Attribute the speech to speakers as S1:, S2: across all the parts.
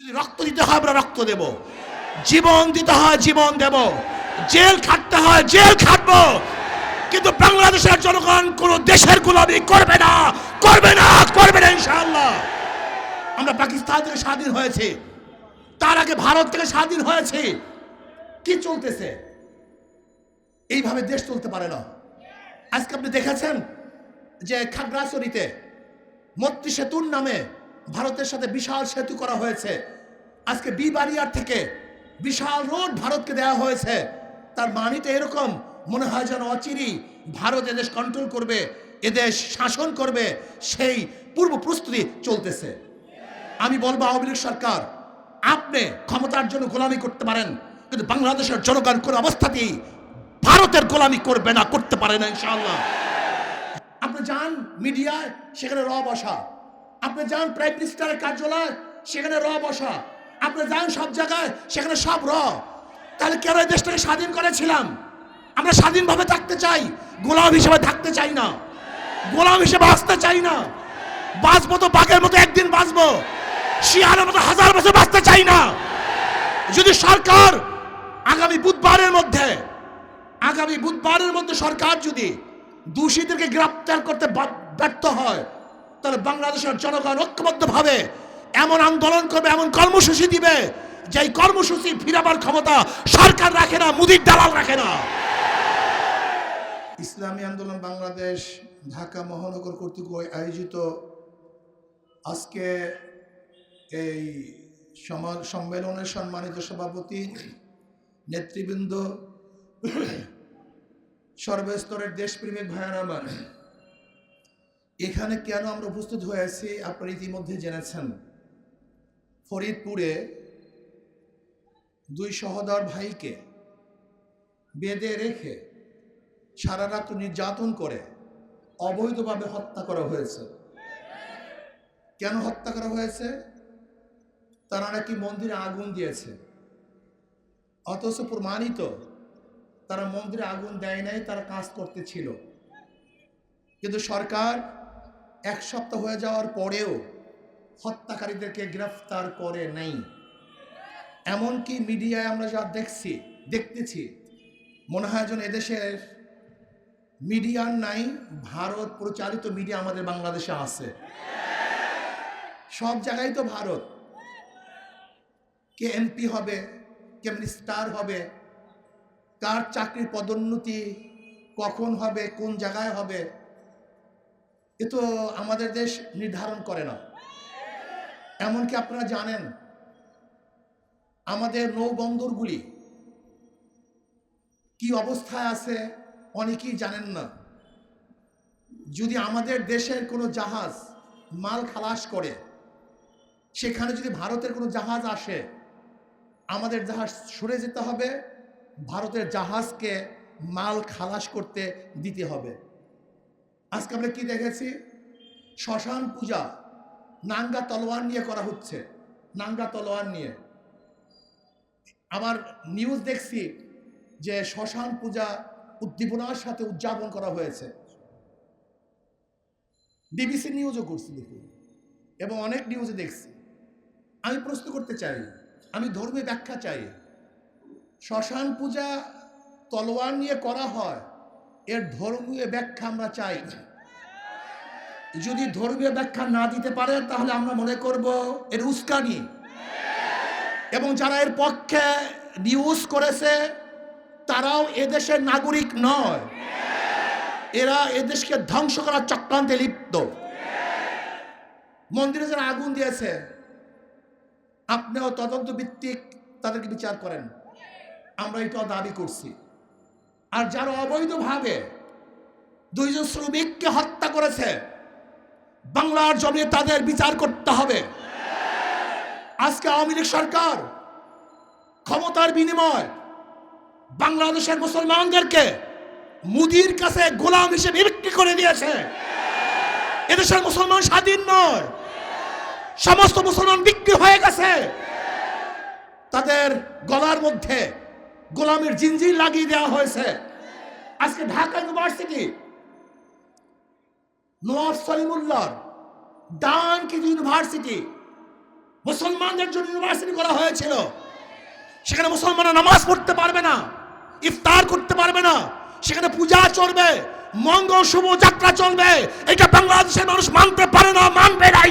S1: যদি রক্ত দিতে হয়, আমরা রক্ত দেব। জীবন দিতে হয়, জীবন দেব। জেল খাটতে হয়, জেল খাটবো। কিন্তু বাংলাদেশের জনগণ কোন দেশের গোলামি করবে না করবে না করবে না, ইনশাআল্লাহ। আমরা পাকিস্তান থেকে স্বাধীন হয়েছে। তার আগে ভারত থেকে স্বাধীন হয়েছে। কি চলতেছে? এইভাবে দেশ চলতে পারে না। আজকে আপনি দেখেছেন যে খাগড়াছড়িতে মৈত্রী সেতুর নামে ভারতের সাথে বিশাল সেতু করা হয়েছে। আজকে বিবারিয়ার থেকে বিশাল রোড ভারতকে দেওয়া হয়েছে। তার মানিতে এরকম, মনে হয় যেন অচিরি ভারত এদেশ কন্ট্রোল করবে, এদেশ শাসন করবে, সেই পূর্ব প্রস্তুতি চলতেছে। আমি বলব আওয়ামী লীগ সরকার, আপনি ক্ষমতার জন্য গোলামি করতে পারেন, কিন্তু বাংলাদেশের জনগণ কোন অবস্থাতেই ভারতের গোলামি করবে না, করতে পারে না, ইনশাআল্লাহ। আপনি যান মিডিয়ায়, সেখানে র বসা। আপনি যান প্রাইম মিনিস্টারের কার্যালয়, সেখানে র বসা। আপনি যান সব জায়গায়, সেখানে সব র। তাহলে কেন এই দেশটাকে স্বাধীন করেছিলাম? আমরা স্বাধীনভাবে থাকতে চাই, গোলাম হিসেবে থাকতে চাই না। গোলাম হিসেবে আসতে চাই না। বাঁচবো তো বাঘের মতো একদিন বাঁচবো। শিয়ালের মতো হাজার বছর বাঁচতে চাই না। যদি সরকার আগামী বুধবারের মধ্যে, আগামী বুধবারের মধ্যে সরকার যদি দোষীদেরকে গ্রেপ্তার করতে ব্যর্থ হয় তাহলে বাংলাদেশের জনগণ ঐক্যবদ্ধভাবে এমন আন্দোলন করবে, এমন কর্মসূচি দিবে যে এই কর্মসূচি ফিরাবার ক্ষমতা সরকার রাখে না, মুদির দালাল রাখে না। ইসলামী আন্দোলন বাংলাদেশ, ঢাকা মহানগর কর্তৃক আয়োজিত আজকে এই সমা- সম্মেলনের সম্মানিত সভাপতি, নেতৃবৃন্দ, সর্বস্তরের দেশপ্রেমিক ভাইয়ার আমার এখানে কেন আমরা উপস্থিত হয়ে আছি আপনারা ইতিমধ্যে জেনেছেন। ফরিদপুরে দুই সহদর ভাইকে বেঁধে রেখে সারা রাত নির্যাতন করে অবৈধভাবে হত্যা করা হয়েছে। কেন হত্যা করা হয়েছে? তারা নাকি মন্দিরে আগুন দিয়েছে। অথচ প্রমাণিত তারা মন্দিরে আগুন দেয় নাই, তারা কাজ করতেছিল। কিন্তু সরকার এক সপ্তাহ হয়ে যাওয়ার পরেও হত্যাকারীদেরকে গ্রেফতার করে নাই। এমনকি মিডিয়ায় আমরা যা দেখছি, দেখতেছি, মনে হয় যেন এদেশের মিডিয়ার নাই, ভারত প্রচারিত মিডিয়া আমাদের বাংলাদেশে আছে। সব জায়গায় তো ভারত। কে এমপি হবে, কে মিনিস্টার হবে, কার চাকরির পদোন্নতি কখন হবে, কোন জায়গায় হবে এ তো আমাদের দেশ নির্ধারণ করে না। এমনকি আপনারা জানেন, আমাদের নৌবন্দরগুলি কি অবস্থায় আছে অনেকেই জানেন না। যদি আমাদের দেশের কোনো জাহাজ মাল খালাস করে, সেখানে যদি ভারতের কোনো জাহাজ আসে, আমাদের জাহাজ সরে যেতে হবে, ভারতের জাহাজকে মাল খালাস করতে দিতে হবে। আজকে আমরা কি দেখেছি? শ্মশান পূজা। নাঙ্গা তলোয়ার নিয়ে করা হচ্ছে। নাঙ্গা তলোয়ার নিয়ে। আবার নিউজ দেখছি যে শ্মশান পূজা উদ্দীপনার সাথে উদযাপন করা হয়েছে। ডিবিসি নিউজও করছি দেখি এবং অনেক নিউজে দেখছি। আমি প্রশ্ন করতে চাই, আমি ধর্মীয় ব্যাখ্যা চাই। শ্মশান পূজা তলোয়ার নিয়ে করা হয় এর ধর্মীয় ব্যাখ্যা আমরা চাই। যদি ধর্মীয় ব্যাখ্যা না দিতে পারে, তাহলে আমরা মনে করব এর উস্কানি। এবং যারা এর পক্ষে নিউজ করেছে, তারাও এদেশের নাগরিক নয়। এরা এদেশকে ধ্বংস করার চক্রান্তে লিপ্ত। মন্দিরে যারা আগুন দিয়েছে, আপনিও তদন্ত ভিত্তিক তাদেরকে বিচার করেন। আমরা এটাও দাবি করছি। আর যারা অবৈধভাবে দুইজন শ্রমিককে হত্যা করেছে, বাংলার জমিয়ে তাদের বিচার করতে হবে। আজকে আওয়ামী লীগ সরকার ক্ষমতার বিনিময় বাংলাদেশের মুসলমানদেরকে মুদির কাছে গোলাম হিসেবে বিক্রি করে দিয়েছে। এদেশের মুসলমান স্বাধীন নয়। সমস্ত মুসলমান বিক্রি হয়ে গেছে। তাদের গলার মধ্যে গোলামের জিনজির লাগিয়ে দেওয়া হয়েছে। আজকে ঢাকা ইউনিভার্সিটি নওয়াজ ডান ডানকি ইউনিভার্সিটি মুসলমানদের জন্য ইউনিভার্সিটি করা হয়েছিল। সেখানে মুসলমানরা নামাজ পড়তে পারবে না, ইফতার করতে পারবে না, সেখানে পূজা চলবে, মঙ্গল, শুভ যাত্রা চলবে। এটা বাংলাদেশের মানুষ মানতে পারে না, মানবে না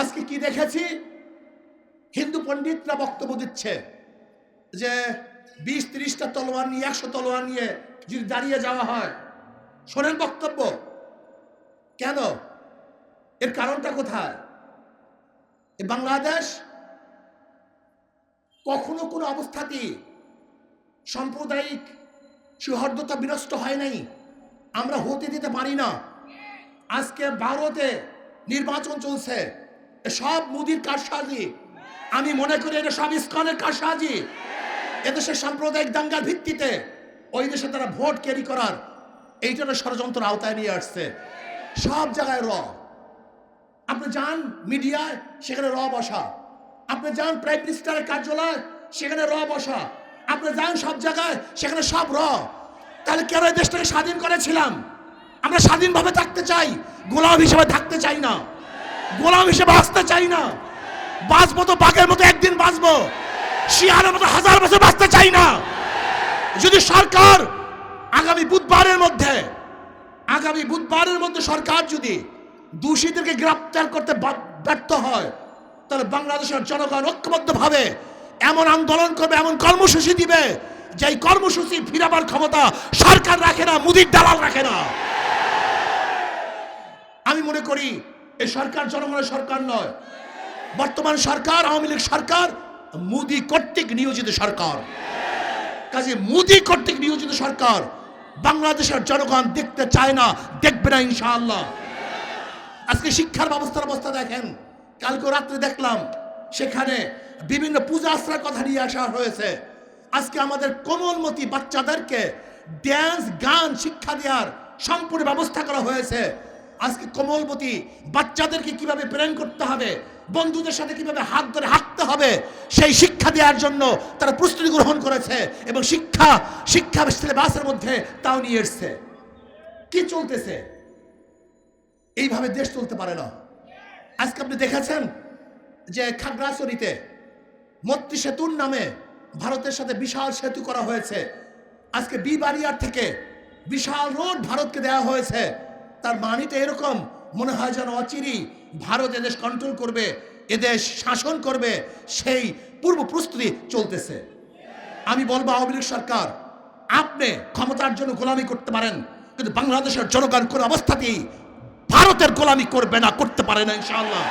S1: আজকে কি দেখেছি? হিন্দু পণ্ডিতরা বক্তব্য দিচ্ছে যে বিশ, ত্রিশটা তলোয়ার নিয়ে, একশো তলোয়ার নিয়ে যদি দাঁড়িয়ে যাওয়া হয়, শোনেন বক্তব্য। কেন? এর কারণটা কোথায়? বাংলাদেশ কখনো কোনো অবস্থাতেই সাম্প্রদায়িক সৌহার্দ্যতা বিনষ্ট হয় নাই। আমরা হতে দিতে পারি না। আজকে ভারতে নির্বাচন চলছে। সব মুদির কারসাজি আমি মনে করি এটা সব ইস্কনের কারসাজি এদেশের সাম্প্রদায়িক দাঙ্গার ভিত্তিতে ওই দেশে তারা ভোট ক্যারি করার এইটার ষড়যন্ত্র আওতায় নিয়ে আসছে। সব জায়গায় র। আপনি যান মিডিয়ায়, সেখানে র বসা। আপনি যান প্রাইম মিনিস্টারের কার্যালয়, সেখানে র বসা। আপনি যান সব জায়গায়, সেখানে সব র। তাহলে কেন এই দেশটাকে স্বাধীন করেছিলাম? আমরা স্বাধীনভাবে থাকতে চাই, গোলাম হিসেবে থাকতে চাই না। গোলাম হিসেবে আসতে চাই না। বাঁচবো তো বাঘের মতো একদিন বাঁচবো। শিয়ালের মতো হাজার বছর বাঁচতে চাই না। যদি সরকার আগামী বুধবারের মধ্যে, আগামী বুধবারের মধ্যে সরকার যদি দোষীদেরকে গ্রেপ্তার করতে ব্যর্থ হয়, তাহলে বাংলাদেশের জনগণ ঐক্যবদ্ধভাবে এমন আন্দোলন করবে, এমন কর্মসূচি দিবে যে এই কর্মসূচি ফিরাবার ক্ষমতা সরকার রাখে না, মুদির দালাল রাখে না। আমি মনে করি এই সরকার জনগণের সরকার নয়। বর্তমান সরকার, আওয়ামী লীগ সরকার, মোদী কর্তৃক নিয়োজিত সরকার। কাজে মোদী কর্তৃক নিয়োজিত সরকার বাংলাদেশের জনগণ দেখতে চায় না, দেখবে না ইনশাআল্লাহ। আজকে শিক্ষার ব্যবস্থার অবস্থা দেখেন, কালকে রাত্রে দেখলাম সেখানে বিভিন্ন পূজা আশ্রয়ের কথা নিয়ে আসা হয়েছে। আজকে আমাদের কোমলমতি বাচ্চাদেরকে ড্যান্স গান, শিক্ষা দেওয়ার সম্পূর্ণ ব্যবস্থা করা হয়েছে। আজকে কোমলমতি বাচ্চাদেরকে কীভাবে প্রেরণ করতে হবে, বন্ধুদের সাথে কীভাবে হাত ধরে হাঁটতে হবে, সেই শিক্ষা দেওয়ার জন্য তারা প্রস্তুতি গ্রহণ করেছে এবং শিক্ষা শিক্ষা সিলেবাসের মধ্যে তাও নিয়ে এসছে। কি চলতেছে? এইভাবে দেশ চলতে পারে না। আজকে আপনি দেখেছেন যে খাগড়াছড়িতে মত্তি সেতুর নামে ভারতের সাথে বিশাল সেতু করা হয়েছে। আজকে বিবারিয়ার থেকে বিশাল রোড ভারতকে দেওয়া হয়েছে। তার মানিটা এরকম মনে হয় যেন অচিরি ভারত এদেশ কন্ট্রোল করবে এদেশ শাসন করবে, সেই পূর্ব প্রস্তুতি চলতেছে। আমি বলব আওয়ামী লীগ সরকার, আপনি ক্ষমতার জন্য গোলামি করতে পারেন, কিন্তু বাংলাদেশের জনগণ কোন অবস্থাতেই ভারতের গোলামি করবে না, করতে পারে না, ইনশাআল্লাহ।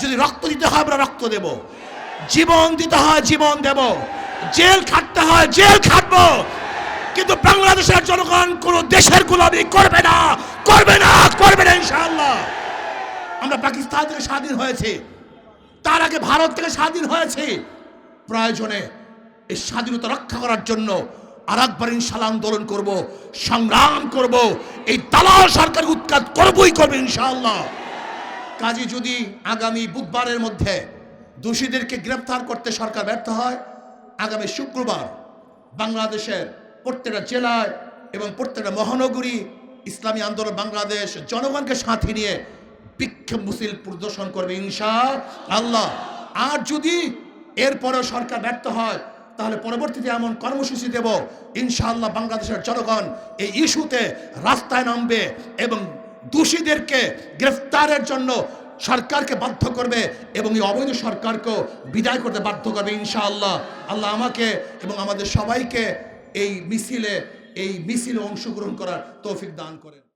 S1: যদি রক্ত দিতে হয়, আমরা রক্ত দেব। জীবন দিতে হয়, জীবন দেব। জেল খাটতে হয়, জেল খাটবো। কিন্তু বাংলাদেশের জনগণ কোন দেশের গোলামি করবে না। করবে না করবে না ইনশাআল্লাহ। আমরা পাকিস্তান থেকে স্বাধীন হয়েছি। তার আগে ভারত থেকে স্বাধীন হয়েছে। প্রয়োজনে এই স্বাধীনতা রক্ষা করার জন্য আর একবার ইনশাল্লাহ আন্দোলন করব, সংগ্রাম করব, এই দালাল সরকার উৎখাত করবই করবে ইনশাআল্লাহ। কাজে যদি আগামী বুধবারের মধ্যে দোষীদেরকে গ্রেফতার করতে সরকার ব্যর্থ হয়, আগামী শুক্রবার বাংলাদেশের প্রত্যেকটা জেলায় এবং প্রত্যেকটা মহানগরী ইসলামী আন্দোলন বাংলাদেশ জনগণকে সাথে নিয়ে বিক্ষোভ মুসিল প্রদর্শন করবে ইনশা আল্লাহ। আর যদি এরপরেও সরকার ব্যর্থ হয়, তাহলে পরবর্তীতে এমন কর্মসূচি দেব ইনশাআল্লাহ বাংলাদেশের জনগণ এই ইস্যুতে রাস্তায় নামবে এবং দোষীদেরকে গ্রেফতারের জন্য সরকারকে বাধ্য করবে এবং এই অবৈধ সরকারকেও বিদায় করতে বাধ্য করবে ইনশাআল্লাহ আল্লাহ আমাকে এবং আমাদের সবাইকে এই মিছিলে এই মিছিলে অংশগ্রহণ করার তৌফিক দান করেন।